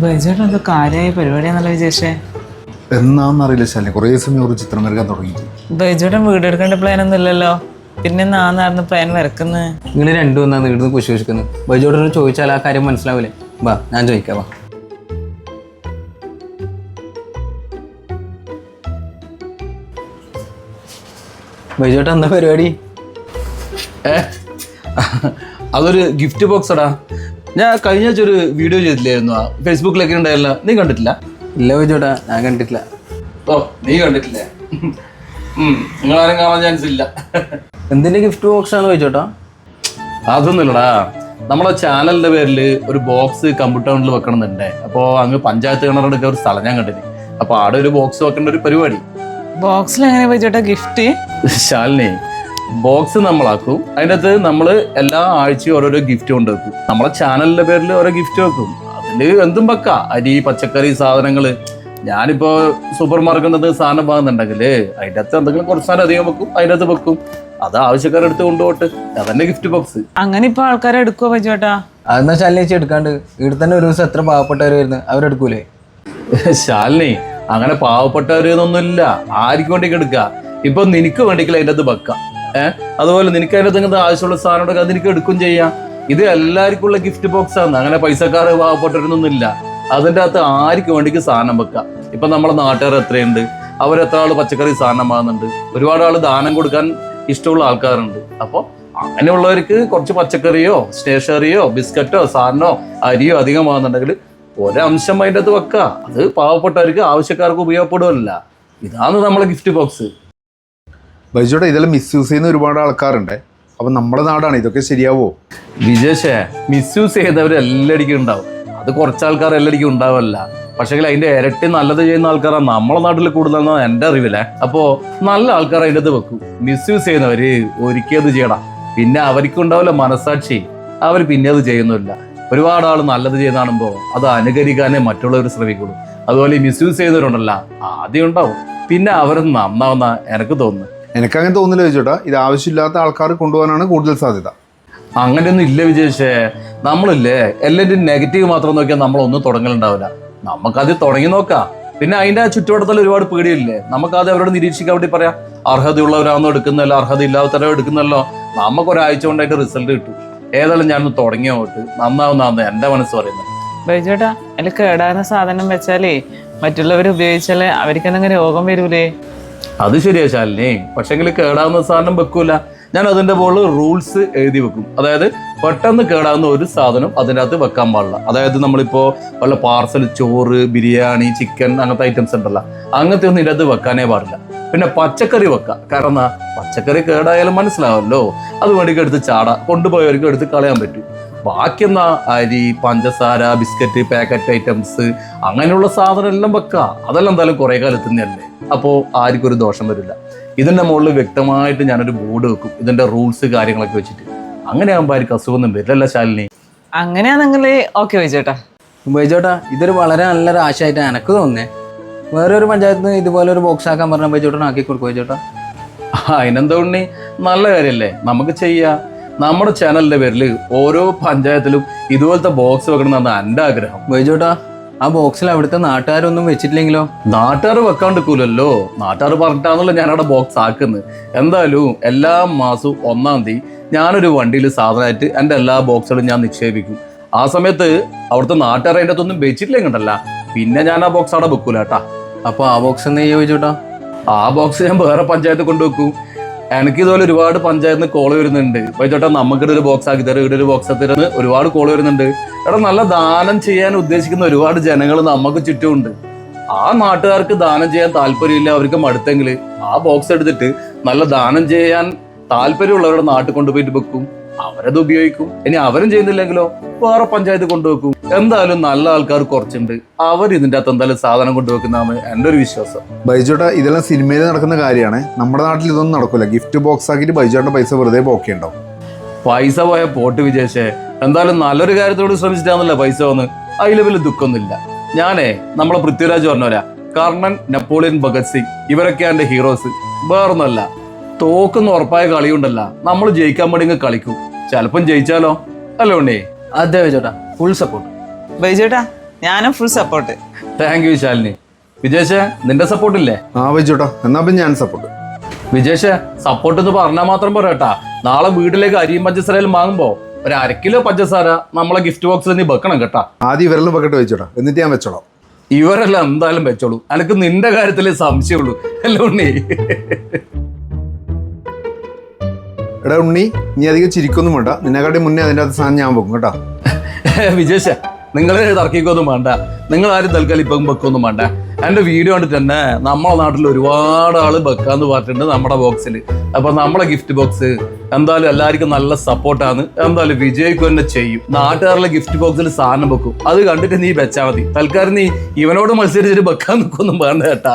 ബൈജേട്ടൻ എന്തോ കാര്യമായ പരിപാടിയാണല്ലോ വിജേഷേ എന്നാന്നറിയില്ല ശാലിനി. കുറേ സമയം ഒരു ചിത്രം വരയ്ക്കാൻ തുടങ്ങിയിട്ട് ബൈജേട്ടൻ വീട് എടുക്കേണ്ട പ്ലാൻ ഒന്നും ഇല്ലല്ലോ. പിന്നെ നാന്നായിരുന്നു പ്ലാൻ വരക്കുന്നത് നിങ്ങൾ രണ്ടും ഒന്നാണ് ഇവിടുന്ന് കുശോഷിക്കുന്നത് ബൈജോടനോട് ചോദിച്ചാൽ ആ കാര്യം മനസ്സിലാവില്ലേ? വാ ഞാൻ ചോദിക്കാം വാ. ബൈജോട്ട എന്താ പരിപാടി? ഏ? അതൊരു ഗിഫ്റ്റ് ബോക്സ് എടാ. ഞാൻ കഴിഞ്ഞ ആഴ്ച ഒരു വീഡിയോ ചെയ്തില്ലായിരുന്നു ഫേസ്ബുക്കിലൊക്കെ ഉണ്ടായില്ല നീ കണ്ടിട്ടില്ല? ഇല്ല ഞാൻ കണ്ടിട്ടില്ല. ഓ നീ കണ്ടിട്ടില്ലേ. ഉം, നിങ്ങളാരും കാണാൻ ചാൻസ് ഇല്ല. എന്തിന്റെ ഗിഫ്റ്റ് ബോക്സ് ആണ് വെച്ചോട്ടാ അതൊന്നുമില്ലടാ. നമ്മളെ ചാനലിന്റെ പേരിൽ ഒരു ബോക്സ് കമ്പ്യൂട്ടർ ടൗണിൽ വെക്കണമെന്നുണ്ടേ അപ്പോൾ അങ്ങ് പഞ്ചായത്ത് കിണറെടുക്ക ഒരു സ്ഥലം ഞാൻ കണ്ടിന്. അപ്പോൾ അവിടെ ഒരു ബോക്സ് വെക്കേണ്ട ഒരു പരിപാടി. ബോക്സിൽ എങ്ങനെ ബൈജേട്ടാ ഗിഫ്റ്റ് ശാലിനി ബോക്സ് നമ്മളാക്കും. അതിന്റെ അകത്ത് നമ്മൾ എല്ലാ ആഴ്ചയും ഓരോരോ ഗിഫ്റ്റ് കൊണ്ട് വെക്കും നമ്മളെ ചാനലിന്റെ പേരിൽ ഓരോ ഗിഫ്റ്റ് വെക്കും. അതിൽ എന്തും വെക്കാം. അരി പച്ചക്കറി സാധനങ്ങൾ ഞാനിപ്പോ സൂപ്പർ മാർക്കറ്റിൽ സാധനം വാങ്ങുന്നുണ്ടെങ്കിൽ അതിന്റെ അകത്ത് എന്തെങ്കിലും കുറച്ച് സാധനം അധികം വെക്കും. അതിന്റെ അകത്ത് വെക്കും. അത് ആവശ്യക്കാരെടുത്ത് കൊണ്ടുപോട്ട് അതന്നെ ഗിഫ്റ്റ് ബോക്സ് അങ്ങനെ ഇപ്പൊ ആൾക്കാരെ എടുക്കുവോ പറ്റുവാട്ടാ അതെന്നാ ശാലിനേച്ചി എടുക്കാണ്ട്. ഇവിടെ തന്നെ ഒരു ദിവസം എത്ര പാവപ്പെട്ടവർ വരുന്നത് അവരെടുക്കൂലേ? ശാലിനി അങ്ങനെ പാവപ്പെട്ടവരെന്നൊന്നുമില്ല ആർക്കും വേണ്ടി എടുക്ക. ഇപ്പൊ നിനക്ക് വേണ്ടിക്കില്ല അതിന്റെ അത് വെക്കാം. ഏഹ് അതുപോലെ നിനക്ക് അതിന്റെ അകത്ത് ആവശ്യമുള്ള സാധനം അത് നിനക്ക് എടുക്കും ചെയ്യാം. ഇത് എല്ലാവർക്കും ഉള്ള ഗിഫ്റ്റ് ബോക്സ് ആണ്. അങ്ങനെ പൈസക്കാർ പാവപ്പെട്ടവരൊന്നുമില്ല. അതിന്റെ അകത്ത് ആർക്ക് വേണ്ടിക്ക് സാധനം വെക്കാം? ഇപ്പൊ നമ്മളെ നാട്ടുകാർ എത്രയുണ്ട്? അവരെത്ര ആൾ പച്ചക്കറി സാധനം വാങ്ങുന്നുണ്ട്? ഒരുപാട് ആൾ ദാനം കൊടുക്കാൻ ഇഷ്ടമുള്ള ആൾക്കാരുണ്ട്. അപ്പോൾ അങ്ങനെയുള്ളവർക്ക് കുറച്ച് പച്ചക്കറിയോ സ്റ്റേഷനറിയോ ബിസ്ക്കറ്റോ സാധനമോ അരിയോ അധികം വാങ്ങുന്നുണ്ടെങ്കിൽ ഒരംശം അതിന്റെ അകത്ത് വെക്കുക അത് പാവപ്പെട്ടവർക്ക് ആവശ്യക്കാർക്ക് ഉപയോഗപ്പെടുമല്ല ഇതാണ് നമ്മളെ ഗിഫ്റ്റ് ബോക്സ് ബൈജോട്ടെ ഇതെല്ലാം മിസ്യൂസ് ചെയ്യുന്ന ഒരുപാട് ആൾക്കാരുണ്ട്. അപ്പം നമ്മുടെ നാടാണ് ഇതൊക്കെ ശരിയാവോ? വിജേഷേ മിസ്യൂസ് ചെയ്തവർ എല്ലാടിക്കും ഉണ്ടാവും. അത് കുറച്ച് ആൾക്കാർ ഉണ്ടാവല്ല. പക്ഷേ അതിന്റെ ഇരട്ടി നല്ലത് ചെയ്യുന്ന ആൾക്കാരാണ് നമ്മളെ നാട്ടിൽ കൂടുതലെന്നാണ് എന്റെ അറിവില്ലേ അപ്പോൾ നല്ല ആൾക്കാർ അതിന്റെ അത് വെക്കും. മിസ്യൂസ് ചെയ്യുന്നവര് ഒരുക്കിയത് ചെയ്യണം പിന്നെ അവർക്കുണ്ടാവില്ല മനസാക്ഷി അവർ പിന്നെ അത് ചെയ്യുന്നില്ല. ഒരുപാട് ആൾ നല്ലത് കാണുമ്പോൾ അത് അനുകരിക്കാനേ മറ്റുള്ളവർ ശ്രമിക്കുള്ളൂ. അതുപോലെ ഈ മിസ്യൂസ് ചെയ്യുന്നവരുണ്ടല്ല ആദ്യം ഉണ്ടാവും. പിന്നെ അവർ നന്നാവുന്ന എനിക്ക് തോന്നുന്നു. എനിക്കങ്ങനെ തോന്നില്ല ബൈജോട്ടാ ഇത് ആവശ്യമില്ലാത്ത ആൾക്കാർ കൊണ്ടുപോകാനാണ് കൂടുതൽ സാധ്യത. അങ്ങനെയൊന്നും ഇല്ല വിജയിച്ചേ നമ്മളില്ലേ എല്ലാവരും നെഗറ്റീവ് മാത്രം നോക്കിയാൽ നമ്മളൊന്നും തുടങ്ങലുണ്ടാവില്ല. നമുക്കത് തുടങ്ങി നോക്കാം. പിന്നെ അതിന്റെ ചുറ്റുവട്ടത്തിൽ ഒരുപാട് പേടിയില്ലേ നമുക്കത് അവരോട് നിരീക്ഷിക്കാൻ വേണ്ടി പറയാം. അർഹതയുള്ളവരാണെന്നോ എടുക്കുന്നല്ലോ അർഹത ഇല്ലാത്തവരോ എടുക്കുന്നല്ലോ. നമുക്ക് ഒരാഴ്ച കൊണ്ട് അതിന്റെ റിസൾട്ട് കിട്ടും. ഏതായാലും ഞാനൊന്ന് തുടങ്ങി നോട്ട് നന്നാവുന്നാന്ന് എന്റെ മനസ്സ് പറയുന്നത്. ബൈജോട്ടാ അതിൽ കേടാകുന്ന സാധനം വെച്ചാലേ മറ്റുള്ളവർ ഉപയോഗിച്ചാലേ അവർക്കെന്തെങ്കിലും രോഗം വരൂലേ? അത് ശരിയാ ശാലിനി. പക്ഷെങ്കിൽ കേടാവുന്ന സാധനം വെക്കൂല. ഞാൻ അതിന്റെ മുകളിൽ റൂൾസ് എഴുതി വെക്കും. അതായത് പെട്ടെന്ന് കേടാവുന്ന ഒരു സാധനം അതിന്റെ അകത്ത് വെക്കാൻ പാടില്ല. അതായത് നമ്മളിപ്പോൾ വല്ല പാർസൽ ചോറ് ബിരിയാണി ചിക്കൻ അങ്ങനത്തെ ഐറ്റംസ് ഉണ്ടല്ലോ. അങ്ങനത്തെ ഒന്നും ഇതിന്റെ അകത്ത് വെക്കാനേ പാടില്ല. പിന്നെ പച്ചക്കറി വെക്കാം. കാരണം പച്ചക്കറി കേടായാലും മനസ്സിലാവല്ലോ. അത് വേണ്ടിക്ക് എടുത്ത് ചാട. കൊണ്ടുപോയവർക്ക് എടുത്ത് കളയാൻ പറ്റും. ബാക്കി എന്നാ അരി പഞ്ചസാര ബിസ്ക്കറ്റ് പാക്കറ്റ് ഐറ്റംസ് അങ്ങനെയുള്ള സാധനം എല്ലാം വെക്കാം. അതെല്ലാം എന്തായാലും കുറെ കാലത്തുന്നല്ലേ അപ്പോൾ ആർക്കും ഒരു ദോഷം വരില്ല. ഇതിന്റെ മുകളിൽ വ്യക്തമായിട്ട് ഞാനൊരു ബോർഡ് വെക്കും. ഇതിന്റെ റൂൾസ് കാര്യങ്ങളൊക്കെ വെച്ചിട്ട്. അങ്ങനെ ആകുമ്പോൾ ആർക്കും അസുഖമൊന്നും വരില്ലല്ല ശാലിനി? അങ്ങനെയാണെങ്കിൽ ഓക്കെ ബൈജേട്ടാ ബൈജോട്ടാ ഇതൊരു വളരെ നല്ലൊരു ആശയമായിട്ട് എനിക്ക് തോന്നുന്നേ. വേറെ ഒരു പഞ്ചായത്തിന് നിന്ന് ഇതുപോലെ ഒരു ബോക്സ് ആക്കാൻ പറഞ്ഞ ബൈജോട്ടൻ ആക്കി കൊടുക്കും ബൈജോട്ടാ അതിനെന്താ ഉണ്ണി? നല്ല കാര്യമല്ലേ നമുക്ക് ചെയ്യാം. നമ്മുടെ ചാനലിന്റെ പേരിൽ ഓരോ പഞ്ചായത്തിലും ഇതുപോലത്തെ ബോക്സ് വെക്കണം എന്നാണ് എന്റെ ആഗ്രഹം. ബൈജോട്ടാ ആ ബോക്സിൽ അവിടുത്തെ നാട്ടുകാരൊന്നും വെച്ചിട്ടില്ലെങ്കിലോ? നാട്ടുകാർ വെക്കാണ്ടിരിക്കൂലല്ലോ. നാട്ടുകാർ പറഞ്ഞിട്ടാണല്ലോ ഞാൻ അവിടെ ബോക്സ് ആക്കുന്നത്. എന്തായാലും എല്ലാ മാസവും ഒന്നാം തീയതി ഞാനൊരു വണ്ടിയിൽ സാധനമായിട്ട് എന്റെ എല്ലാ ബോക്സുകളും ഞാൻ നിക്ഷേപിക്കും. ആ സമയത്ത് അവിടുത്തെ നാട്ടുകാർ അതിന്റെ അകത്തൊന്നും വെച്ചിട്ടില്ലെങ്കിൽ ഉണ്ടല്ല. പിന്നെ ഞാൻ ആ ബോക്സ് അവിടെ വെക്കൂല കേട്ടാ. അപ്പോൾ ആ ബോക്സ് എന്ന് ചോദിച്ചോട്ടാ? ആ ബോക്സ് ഞാൻ വേറെ പഞ്ചായത്ത് കൊണ്ടുവെക്കും. എനിക്ക് ഇതുപോലെ ഒരുപാട് പഞ്ചായത്ത് നിന്ന് കോൾ വരുന്നുണ്ട്. ചേട്ടാ നമുക്കിടെ ഒരു ബോക്സ് ആക്കി തരാം. ഇവിടെ ഒരു ബോക്സ് ആക്കി തരുന്ന ഒരുപാട് കോൾ വരുന്നുണ്ട്. എടാ നല്ല ദാനം ചെയ്യാൻ ഉദ്ദേശിക്കുന്ന ഒരുപാട് ജനങ്ങൾ നമുക്ക് ചുറ്റുമുണ്ട്. ആ നാട്ടുകാർക്ക് ദാനം ചെയ്യാൻ താല്പര്യമില്ല അവർക്ക് മടുത്തെങ്കിൽ ആ ബോക്സ് എടുത്തിട്ട് നല്ല ദാനം ചെയ്യാൻ താല്പര്യമുള്ളവരുടെ നാട്ടിൽ കൊണ്ടുപോയിട്ട് വെക്കും. അവരത് ഉപയോഗിക്കും. ഇനി അവരും ചെയ്യുന്നില്ലെങ്കിലോ? വേറെ പഞ്ചായത്ത് കൊണ്ടുവെക്കും. എന്തായാലും നല്ല ആൾക്കാർ കുറച്ചുണ്ട്. അവർ ഇതിന്റെ അകത്ത് എന്തായാലും സാധനം കൊണ്ടുവെക്കുന്നതാണ് എന്റെ ഒരു വിശ്വാസം. ബൈജോട്ട ഇതെല്ലാം സിനിമയിൽ നടക്കുന്ന കാര്യമാണ്. നമ്മുടെ നാട്ടിൽ ഇതൊന്നും നടക്കില്ല ഗിഫ്റ്റ് ബോക്സ് ആക്കിയിട്ട് ബൈജോട്ട പൈസ വെറുതെ പോക്കിയുണ്ടോ പൈസ പോയ പോട്ട് വിജയിച്ചേ എന്തായാലും നല്ലൊരു കാര്യത്തോട് ശ്രമിച്ചിട്ടാണല്ലോ പൈസ വന്ന്. അതിൽ വലിയ ദുഃഖമൊന്നുമില്ല. ഞാനേ നമ്മളെ പൃഥ്വിരാജ് പറഞ്ഞോരാ. കർണൻ നെപ്പോളിയൻ ഭഗത് സിംഗ് ഇവരൊക്കെ എന്റെ ഹീറോസ്. വേറൊന്നുമല്ല. തോക്കുന്ന ഉറപ്പായ കളിയുണ്ടല്ല. നമ്മൾ ജയിക്കാൻ വേണ്ടി ഇങ്ങ് കളിക്കും. ചിലപ്പം ജയിച്ചാലോ? അല്ലേ ഉണ്ണി? അതെ ചേട്ടാ ഫുൾ സപ്പോർട്ട് ബൈജേട്ടാ ഞാനും full support thank you Shalini. Vijesh നിന്റെ സപ്പോർട്ട് ഇല്ലേ? ആ ബൈജോട്ടാ എന്നാ പിന്നെ ഞാൻ സപ്പോർട്ട് വിജേഷ് സപ്പോർട്ട് എന്ന് പറഞ്ഞാൽ മാത്രം പോരാട്ടാ. നാളെ വീട്ടിലേക്ക് അരിയും പഞ്ചസാരയും വാങ്ങുമ്പോ ഒരു അര കിലോ പഞ്ചസാര നമ്മളെ ഗിഫ്റ്റ് ബോക്സിൽ നീ വെക്കണം കേട്ടാ. ആദ്യം ഇവരെല്ലാം പക്കട്ട് വെച്ചോടാ എന്നിട്ട് ഞാൻ വെച്ചോളാം. ഇവരെല്ലാം എന്തായാലും വെച്ചോളൂ. എനിക്ക് നിന്റെ കാര്യത്തിൽ സംശയമുള്ളൂ. അല്ല ഉണ്ണി. എടാ ഉണ്ണി നീ അധികം ചിരിക്കൊന്നും വേണ്ട. നിന്നെക്കാട്ടി മുന്നേ അതിന്റെ അകത്ത് സാധനം ഞാൻ പോകും കേട്ടോ. വിജേഷ നിങ്ങൾ തർക്കിക്കൊന്നും വേണ്ട. നിങ്ങൾ ആരും തൽക്കാലം ഇപ്പം വെക്കൊന്നും വേണ്ട. എന്റെ വീഡിയോ കണ്ടിട്ട് തന്നെ നമ്മളെ നാട്ടിൽ ഒരുപാട് ആൾ വെക്കാന്ന് പറഞ്ഞിട്ടുണ്ട് നമ്മുടെ ബോക്സിൽ അപ്പൊ നമ്മളെ ഗിഫ്റ്റ് ബോക്സ് എന്തായാലും എല്ലാവർക്കും നല്ല സപ്പോർട്ടാണ് എന്തായാലും വിജയ്ക്ക് തന്നെ ചെയ്യും. നാട്ടുകാരുടെ ഗിഫ്റ്റ് ബോക്സിൽ സാധനം വെക്കും. അത് കണ്ടിട്ട് നീ വെച്ചാൽ മതി. തൽക്കാലം നീ ഇവനോട് മത്സരിച്ചിട്ട് വെക്കാൻ നിൽക്കൊന്നും വേണ്ട കേട്ടാ.